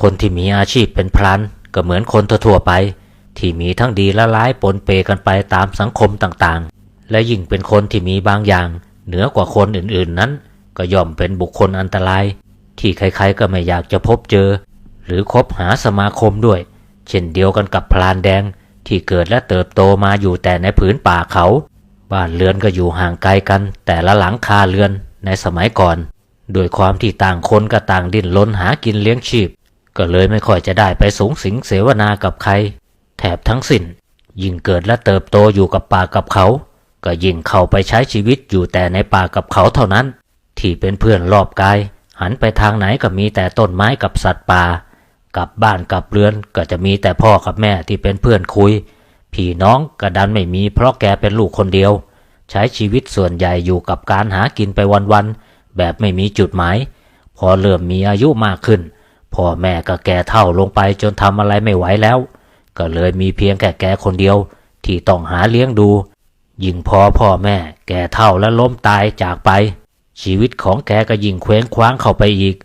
คนที่มีอาชีพเป็นพรานก็เหมือนคนทั่วไป ที่มีทั้งดีและร้ายปนเปกันไปตามสังคมต่างๆ และยิ่งเป็นคนที่มีบางอย่าง เหนือกว่าคนอื่นๆนั้น ก็ย่อมเป็นบุคคลอันตราย ที่ใครๆก็ไม่อยากจะพบเจอ หรือคบหาสมาคมด้วย เช่นเดียวกันกับพรานแดงที่เกิดและเติบโตมาอยู่แต่ในผืนป่าเขา บ้านเรือนก็อยู่ห่างไกลกัน แต่ละหลังคาเรือนในสมัยก่อน โดยความที่ต่างคนก็ต่างดิ้นรนหากินเลี้ยงชีพ ก็เลยไม่ค่อยจะได้ไปสูงสิงเสวนากับใคร แถบทั้งสิ้น ยิ่งเกิดและเติบโตอยู่กับป่ากับเขา ก็ยิ่งเข้าไปใช้ชีวิตอยู่แต่ในป่ากับเขาเท่านั้น ที่เป็นเพื่อนรอบกาย หันไปทางไหนก็มีแต่ต้นไม้กับสัตว์ป่า กับบ้านกับเรือนก็จะมีแต่พ่อกับแม่ที่เป็นเพื่อนคุย พี่น้องก็ดันไม่มีเพราะแกเป็นลูกคนเดียว ใช้ชีวิตส่วนใหญ่อยู่กับการหากินไปวันๆแบบไม่มีจุดหมาย พอเริ่มมีอายุมากขึ้น พ่อแม่ก็แก่เท่าลงไปจนทำอะไรไม่ไหวแล้ว ก็เลยมีเพียงแค่แกคนเดียว ที่ต้องหาเลี้ยงดู ยิ่งพอพ่อแม่แก่เท่าและล้มตายจากไป ชีวิตของแกก็ยิ่งเคว้งคว้างเข้าไปอีก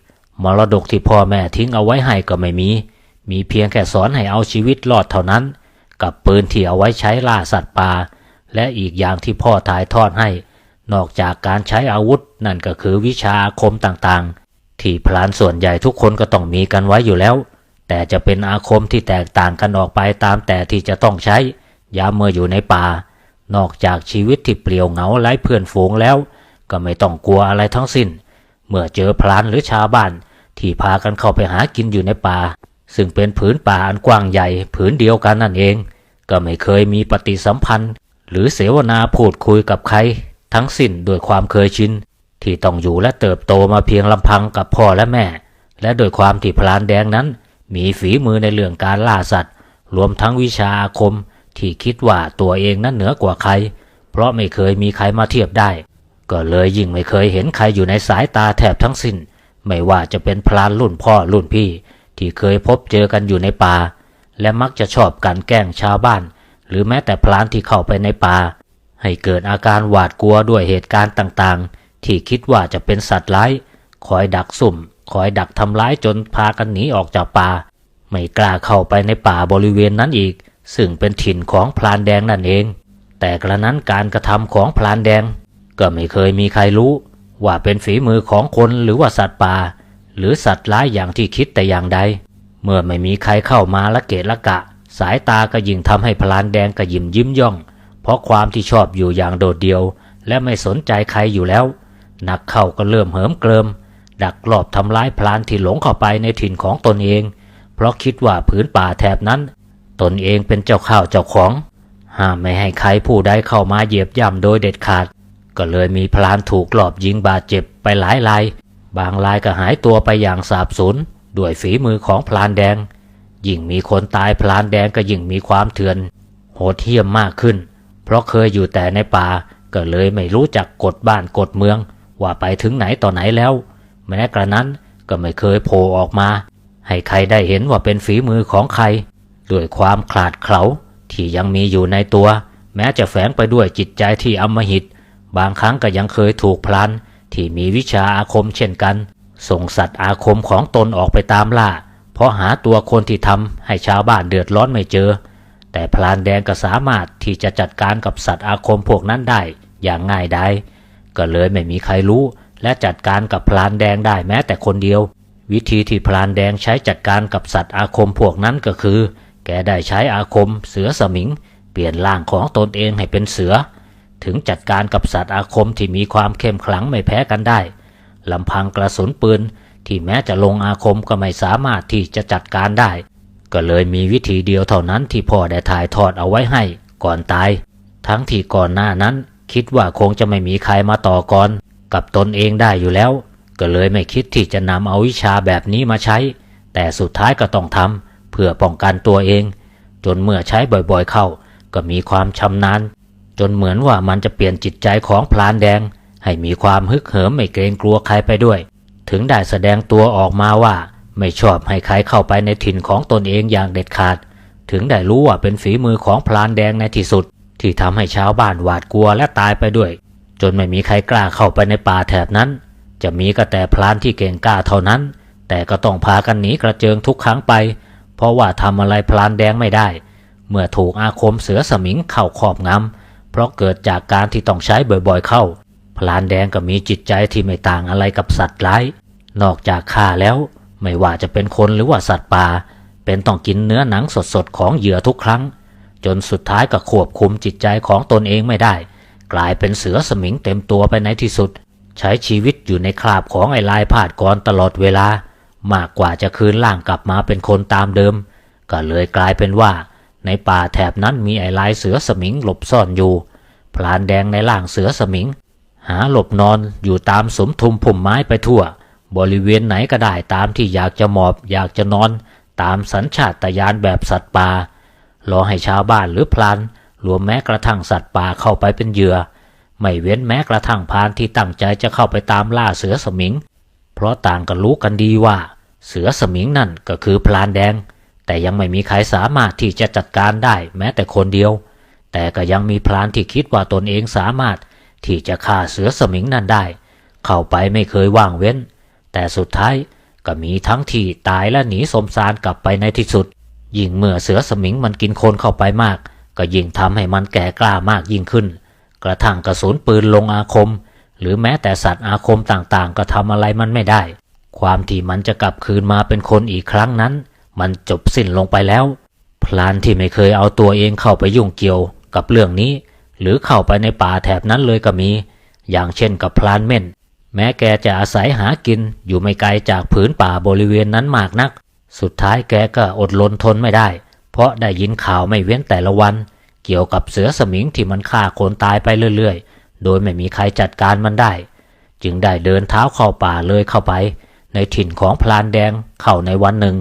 มรดกที่พ่อแม่ทิ้งเอาไว้ให้ก็ไม่มี มีเพียงแค่สอนให้เอาชีวิตรอดเท่านั้น กับปืนที่เอาไว้ใช้ล่าสัตว์ป่าและอีกอย่างที่พ่อถ่ายทอดให้ นอกจากการใช้อาวุธนั่นก็คือวิชาคมต่างๆ ที่พลานส่วนใหญ่ทุกคนก็ต้องมีกันไว้อยู่แล้ว แต่จะเป็นอาคมที่แตกต่างกันออกไปตามแต่ที่จะต้องใช้ยามเมื่ออยู่ในป่า นอกจากชีวิตที่เปลี่ยวเหงาไร้เพื่อนฝูงแล้ว ก็ไม่ต้องกลัวอะไรทั้งสิ้น เมื่อเจอพลานหรือชาวบ้าน ที่พากันเข้าไปหากินอยู่ในป่า ซึ่งเป็นผืนป่าอันกว้างใหญ่ผืนเดียวกันนั่นเอง ก็ไม่เคยมีปฏิสัมพันธ์ หรือเสวนาพูดคุยกับใคร ทั้งสิ้นด้วยความเคยชิน ที่ต้องอยู่และเติบโตมาเพียงลำพังกับพ่อและแม่ และโดยความที่พลานแดงนั้น มีฝีมือในเรื่องการล่าสัตว์ รวมทั้งวิชาอาคม ที่คิดว่าตัวเองนั้นเหนือกว่าใคร เพราะไม่เคยมีใครมาเทียบได้ ก็เลยยิ่งไม่เคยเห็นใครอยู่ในสายตาแทบทั้งสิ้น ไม่ว่าจะเป็นพลานรุ่นพ่อรุ่นพี่ ที่เคยพบเจอกันอยู่ในป่า และมักจะชอบกันแกล้งชาวบ้าน หรือแม้แต่พลานที่เข้าไปในป่าให้เกิดอาการหวาดกลัวด้วยเหตุการณ์ต่างๆ ที่คิดว่าจะเป็นสัตว์ร้ายคอยดักสุ่มคอยดักทำร้ายจนพากันหนีออกจากป่า ไม่กล้าเข้าไปในป่าบริเวณนั้นอีก ซึ่งเป็นถิ่นของพลานแดงนั่นเอง แต่กระนั้นการกระทำของพลานแดง ก็ไม่เคยมีใครรู้ ว่าเป็นฝีมือของคนหรือว่าสัตว์ป่า หรือสัตว์ร้ายอย่างที่คิดแต่อย่างใด เมื่อไม่มีใครเข้ามาละเกะละกะ สายตาก็ยิ่งทำให้พลานแดงกระยิมยิ้มย่อง เพราะความที่ชอบอยู่อย่างโดดเดี่ยว และไม่สนใจใครอยู่แล้ว นักเข้าก็เริ่มเหิมเกริม ดักลอบทำร้ายพลานที่หลงเข้าไปในถิ่นของตนเอง เพราะคิดว่าผืนป่าแถบนั้น ตนเองเป็นเจ้าข้าวเจ้าของห้ามไม่ให้ใครผู้ใดเข้ามาเหยียบย่ำโดยเด็ดขาด ก็เลยมีพลานถูกลอบยิงบาดเจ็บไปหลายราย บางรายก็หายตัวไปอย่างสาบสูญด้วยฝีมือของพลานแดง ยิ่งมีคนตายพลานแดงก็ยิ่งมีความเถื่อน โหดเหี้ยมมากขึ้น เพราะเคยอยู่แต่ในป่าก็เลยไม่รู้จักกฎบ้านกฎเมือง ว่าไปถึงไหนต่อไหนแล้ว แม้กระนั้นก็ไม่เคยโผล่ออกมา ให้ใครได้เห็นว่าเป็นฝีมือของใคร ด้วยความขลาดเขลาที่ยังมีอยู่ในตัว แม้จะแฝงไปด้วยจิตใจที่อำมหิต บางครั้งก็ยังเคยถูกพลัน ที่มีวิชาอาคมเช่นกัน ส่งสัตว์อาคมของตนออกไปตามล่า เพราะหาตัวคนที่ทำให้ชาวบ้านเดือดร้อนไม่เจอ แต่พลานแดงก็สามารถที่จะจัดการกับสัตว์อาคมพวกนั้นได้อย่างง่ายดาย ก็เลยไม่มีใครรู้ และจัดการกับพลานแดงได้แม้แต่คนเดียว วิธีที่พลานแดงใช้จัดการกับสัตว์อาคมพวกนั้นก็คือ แกได้ใช้อาคมเสือสมิง เปลี่ยนร่างของตนเองให้เป็นเสือ ถึงจัดการกับสัตว์อาคมที่มีความเข้มขลังไม่แพ้กันได้ลำพังกระสุนปืนที่แม้จะลงอาคมก็ไม่สามารถที่จะจัดการได้ ก็เลยมีวิธีเดียวเท่านั้นที่พ่อได้ถ่ายทอดเอาไว้ให้ก่อนตาย ทั้งที่ก่อนหน้านั้น คิดว่าคงจะไม่มีใครมาต่อกรกับตนเองได้อยู่แล้ว ก็เลยไม่คิดที่จะนำเอาวิชาแบบนี้มาใช้ แต่สุดท้ายก็ต้องทำเพื่อป้องกันตัวเอง จนเมื่อใช้บ่อยๆเข้า ก็มีความชำนาญจนเหมือนว่ามันจะเปลี่ยนจิตใจของพลานแดง ให้มีความฮึกเหิมไม่เกรงกลัวใครไปด้วย ถึงได้แสดงตัวออกมาว่า ไม่ชอบให้ใครเข้าไปในถิ่นของตนเองอย่างเด็ดขาด ถึงได้รู้ว่าเป็นฝีมือของพลานแดงในที่สุด ที่ทำให้ชาวบ้านหวาดกลัวและตายไปด้วย จนไม่มีใครกล้าเข้าไปในป่าแถบนั้น จะมีก็แต่พลานที่เก่งกล้าเท่านั้น แต่ก็ต้องพากันหนีกระเจิงทุกครั้งไป เพราะว่าทำอะไรพลานแดงไม่ได้ เมื่อถูกอาคมเสือสมิงเข้าครอบงำเพราะเกิดจากการที่ต้องใช้บ่อยๆเข้า พลานแดงก็มีจิตใจที่ไม่ต่างอะไรกับสัตว์ร้าย นอกจากฆ่าแล้ว ไม่ว่าจะเป็นคนหรือว่าสัตว์ป่าเป็นต้องกินเนื้อหนังสดๆของเหยื่อทุกครั้ง จนสุดท้ายก็ควบคุมจิตใจของตนเองไม่ได้ กลายเป็นเสือสมิงเต็มตัวไปในที่สุด ใช้ชีวิตอยู่ในคราบของไอ้ลายผาดกรตลอดเวลา มากกว่าจะคืนร่างกลับมาเป็นคนตามเดิม ก็เลยกลายเป็นว่า ในป่าแถบนั้นมีไอ้ลายเสือสมิงหลบซ่อนอยู่ พลานแดงในร่างเสือสมิง หาหลบนอนอยู่ตามสมทุมพุ่มไม้ไปทั่ว บริเวณไหนก็ได้ตามที่อยากจะหมอบอยากจะนอน ตามสัญชาตญาณแบบสัตว์ป่า รอให้ชาวบ้านหรือพลานรวมแม้กระทั่งสัตว์ป่าเข้าไปเป็นเหยื่อ ไม่เว้นแม้กระทั่งพานที่ตั้งใจจะเข้าไปตามล่าเสือสมิง เพราะต่างกันรู้กันดีว่า เสือสมิงนั่นก็คือพลานแดง แต่ยังไม่มีใครสามารถที่จะจัดการได้แม้แต่คนเดียว แต่ก็ยังมีพลานที่คิดว่าตนเองสามารถที่จะฆ่าเสือสมิงนั่นได้ เข้าไปไม่เคยว่างเว้น แต่สุดท้ายก็มีทั้งที่ตายและหนีสมสารกลับไปในที่สุด ยิ่งเมื่อเสือสมิงมันกินคนเข้าไปมาก ก็ยิ่งทำให้มันแก่กล้ามากยิ่งขึ้น กระทั่งกระสุนปืนลงอาคม หรือแม้แต่สัตว์อาคมต่างๆ ก็ทำอะไรมันไม่ได้ ความที่มันจะกลับคืนมาเป็นคนอีกครั้งนั้น มันจบสิ้นลงไปแล้ว พลานที่ไม่เคยเอาตัวเองเข้าไปยุ่งเกี่ยวกับเรื่องนี้ หรือเข้าไปในป่าแถบนั้นเลยก็มี อย่างเช่นกับพลานเม่นแม้แกจะอาศัยหากินอยู่ไม่ไกลจากผืนป่าบริเวณนั้นมากนัก สุดท้ายแกก็อดรนทนไม่ได้ เพราะได้ยินข่าวไม่เว้นแต่ละวัน เกี่ยวกับเสือสมิงที่มันฆ่าคนตายไปเรื่อยๆ โดยไม่มีใครจัดการมันได้ จึงได้เดินเท้าเข้าป่าเลยเข้าไป ในถิ่นของพลานแดงเข้าในวันหนึ่ง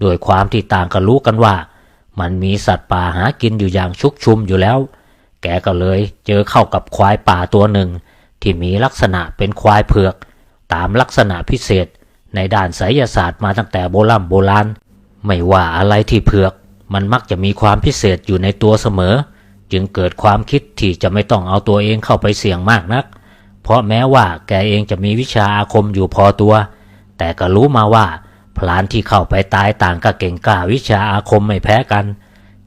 โดยความที่ต่างก็รู้กันว่า มันมีสัตว์ป่าหากินอยู่อย่างชุกชุมอยู่แล้ว แกก็เลยเจอเข้ากับควายป่าตัวหนึ่ง ที่มีลักษณะเป็นควายเผือก ตามลักษณะพิเศษ ในด้านไสยศาสตร์มาตั้งแต่โบราณโบราณ ไม่ว่าอะไรที่เผือก มันมักจะมีความพิเศษอยู่ในตัวเสมอ จึงเกิดความคิดที่จะไม่ต้องเอาตัวเองเข้าไปเสี่ยงมากนัก เพราะแม้ว่าแกเองจะมีวิชาอาคมอยู่พอตัว แต่ก็รู้มาว่าพลานที่เข้าไปตายต่างก็เก่งกล้าวิชาอาคมไม่แพ้กัน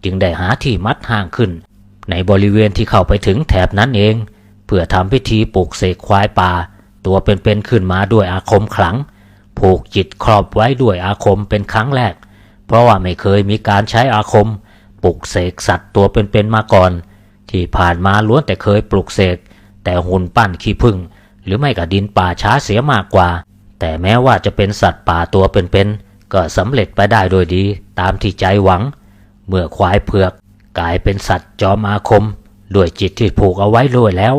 จึงได้หาที่มัดห่างขึ้น ในบริเวณที่เข้าไปถึงแถบนั้นเอง เพื่อทำพิธีปลูกเสกควายป่า ตัวเป็นๆขึ้นมาด้วยอาคมขลัง ผูกจิตครอบไว้ด้วยอาคมเป็นครั้งแรก เพราะว่าไม่เคยมีการใช้อาคม ปลุกเสกสัตว์ตัวเป็นๆมาก่อน ที่ผ่านมาล้วนแต่เคยปลุกเสกแต่หุ่นปั้นขี้ผึ้งหรือไม่ก็ดินป่าช้าเสียมากกว่า แต่แม้ว่าจะเป็นสัตว์ป่าตัวเป็นๆก็สำเร็จไปได้โดยดีตามที่ใจหวัง เมื่อควายเผือกกลายเป็นสัตว์จอมอาคมด้วยจิตที่ผูกเอาไว้ด้วยแล้ว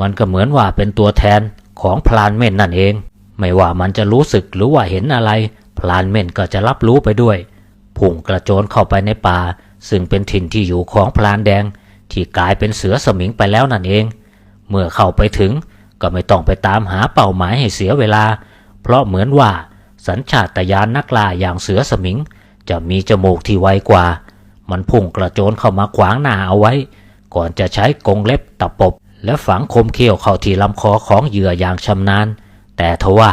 มันก็เหมือนว่าเป็นตัวแทนของพลานเม่นนั่นเอง ไม่ว่ามันจะรู้สึกหรือว่าเห็นอะไร พลานเม่นก็จะรับรู้ไปด้วย พุ่งกระโจนเข้าไปในป่า ซึ่งเป็นถิ่นที่อยู่ของพลานแดง ที่กลายเป็นเสือสมิงไปแล้วนั่นเอง เมื่อเข้าไปถึงก็ไม่ต้องไปตามหาเป้าหมายให้เสียเวลา เพราะเหมือนว่าสัญชาตญาณนักล่าอย่างเสือสมิง จะมีจมูกที่ไวกว่า มันพุ่งกระโจนเข้ามาขวางหน้าเอาไว้ ก่อนจะใช้กรงเล็บตะปบ และฝังคมเขี้ยวเข้าที่ลำคอของเหยื่ออย่างชำนาญ แต่ทว่า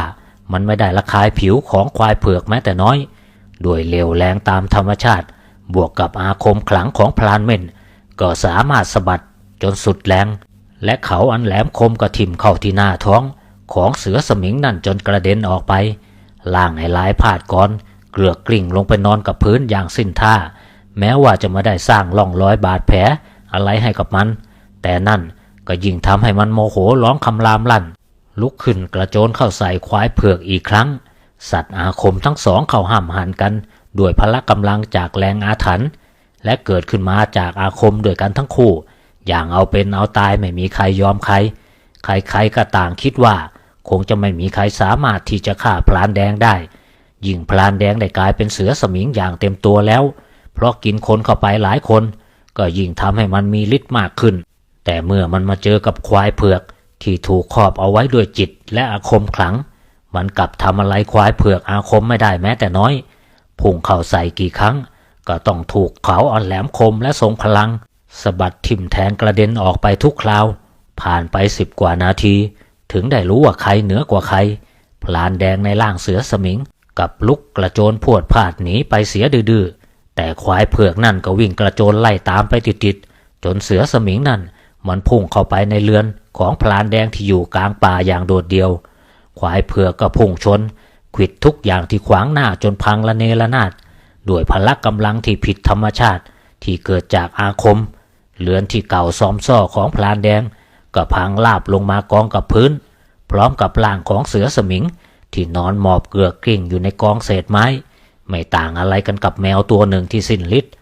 มันไม่ได้ระคายผิวของควายเผือกแม้แต่น้อย ด้วยเร็วแรงตามธรรมชาติ บวกกับอาคมขลังของพลานเม่น ก็สามารถสะบัดจนสุดแรง และเขาอันแหลมคมก็ทิ่มเข้าที่หน้าท้องของเสือสมิงนั่นจนกระเด็นออกไป ล่างไอ้ลายพาดก่อน เกลือกกลิ่งลงไปนอนกับพื้นอย่างสิ้นท่า แม้ว่าจะไม่ได้สร้างร่องรอยบาดแผลอะไรให้กับมัน แต่นั่นก็ยิ่งทำให้มันโมโหร้องคำรามลั่น ลุกขึ้นกระโจนเข้าใส่ควายเผือกอีกครั้ง สัตว์อาคมทั้งสองเข้าห้ามหันกันด้วยพละกำลังจากแรงอาถรรพ์และเกิดขึ้นมาจากอาคมด้วยกันทั้งคู่ อย่างเอาเป็นเอาตายไม่มีใครยอมใคร ใครๆก็ต่างคิดว่า คงจะไม่มีใครสามารถที่จะฆ่าพลานแดงได้ ยิ่งพลานแดงได้กลายเป็นเสือสมิงอย่างเต็มตัวแล้ว เพราะกินคนเข้าไปหลายคน ก็ยิ่งทำให้มันมีฤทธิ์มากขึ้น แต่เมื่อมันมาเจอกับควายเผือก ที่ถูกครอบเอาไว้ด้วยจิตและอาคมขลัง มันกลับทำอะไรควายเผือกอาคมไม่ได้แม้แต่น้อยพุ่งเข้าใส่กี่ครั้ง ก็ต้องถูกเขาอ่อนแหลมคมและทรงพลังสะบัดทิ่มแทงกระเด็นออกไปทุกคราว ผ่านไปสิบกว่านาที ถึงได้รู้ว่าใครเหนือกว่าใคร พลานแดงในร่างเสือสมิง กับลุกกระโจนพวดพาดหนีไปเสียดื้อแต่ควายเผือกนั่นก็วิ่งกระโจนไล่ตามไปติดๆจนเสือสมิงนั่นมันพุ่งเข้าไปในเรือน ของพลานแดงที่อยู่กลางป่าอย่างโดดเดี่ยว ควายเผือกก็พุ่งชนขิดทุกอย่างที่ขวางหน้าจนพังละเนระนาดด้วยพละกำลังที่ผิดธรรมชาติที่เกิดจากอาคมเรือนที่เก่าซ้อมซ่อของพลานแดงก็พังลาบลงมากองกับพื้น พร้อมกับร่างของเสือสมิง ที่นอนหมอบเกลือกกลิ้งอยู่ในกองเศษไม้ ไม่ต่างอะไรกันกับแมวตัวหนึ่งที่สิ้นฤทธิ์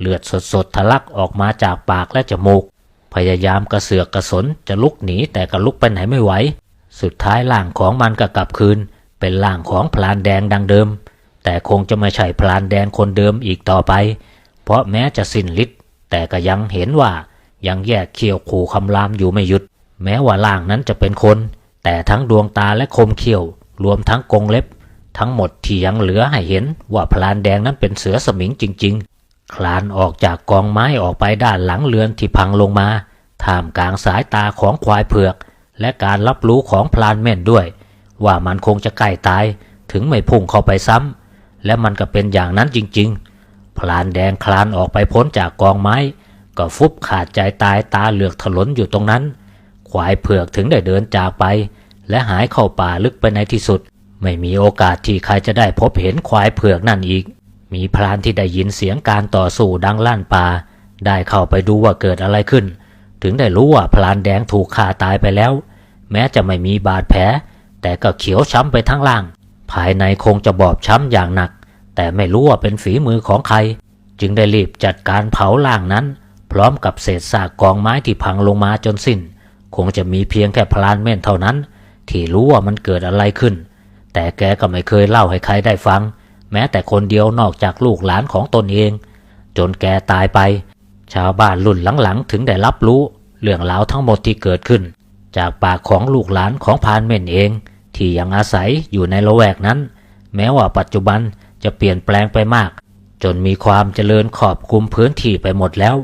เลือดสดๆทะลักออกมาจากปากและจมูก พยายามกระเสือกกระสนจะลุกหนีแต่ก็ลุกไปไหนไม่ไหว สุดท้ายร่างของมันก็กลับคืน เป็นร่างของพลานแดงดังเดิม แต่คงจะไม่ใช่พลานแดงคนเดิมอีกต่อไป เพราะแม้จะสิ้นฤทธิ์แต่ก็ยังเห็นว่ายังแยกเขี้ยวขู่คำรามอยู่ไม่หยุด แม้ว่าร่างนั้นจะเป็นคน แต่ทั้งดวงตาและคมเขี้ยว รวมทั้งกรงเล็บ ทั้งหมดที่ยังเหลือให้เห็นว่าพลานแดงนั้นเป็นเสือสมิงจริงๆ คลานออกจากกองไม้ออกไปด้านหลังเรือนที่พังลงมาท่ามกลางสายตาของควายเผือก และการรับรู้ของพลานแม่นด้วย ว่ามันคงจะใกล้ตายถึงไม่พุ่งเข้าไปซ้ำและมันก็เป็นอย่างนั้นจริง ๆ พลานแดงคลานออกไปพ้นจากกองไม้ ก็ฟุบขาดใจตายตาเหลือกถลนอยู่ตรงนั้น ควายเผือกถึงได้เดินจากไป และหายเข้าป่าลึกไปในที่สุด ไม่มีโอกาสที่ใครจะได้พบเห็นควายเผือกนั่นอีก มีพรานที่ได้ยินเสียงการต่อสู้ดังลั่นป่า ได้เข้าไปดูว่าเกิดอะไรขึ้น ถึงได้รู้ว่าพลานแดงถูกฆ่าตายไปแล้ว แม้จะไม่มีบาดแผล แต่ก็เขียวช้ำไปทั้งล่าง ภายในคงจะบอบช้ำอย่างหนัก แต่ไม่รู้ว่าเป็นฝีมือของใคร จึงได้รีบจัดการเผาล่างนั้น พร้อมกับเศษซากกองไม้ที่พังลงมาจนสิ้น คงจะมีเพียงแค่พลานเม่นเท่านั้น ที่รู้ว่ามันเกิดอะไรขึ้น แต่แกก็ไม่เคยเล่าให้ใครได้ฟัง แม้แต่คนเดียวนอกจากลูกหลานของตนเอง จนแกตายไป ชาวบ้านรุ่นหลังๆ ถึงได้รับรู้ เรื่องราวทั้งหมดที่เกิดขึ้น จากปากของลูกหลานของพานเม่นเอง ที่ยังอาศัยอยู่ในละแวกนั้น แม้ว่าปัจจุบันจะเปลี่ยนแปลงไปมาก จนมีความเจริญขอบคลุมพื้นที่ไปหมดแล้ว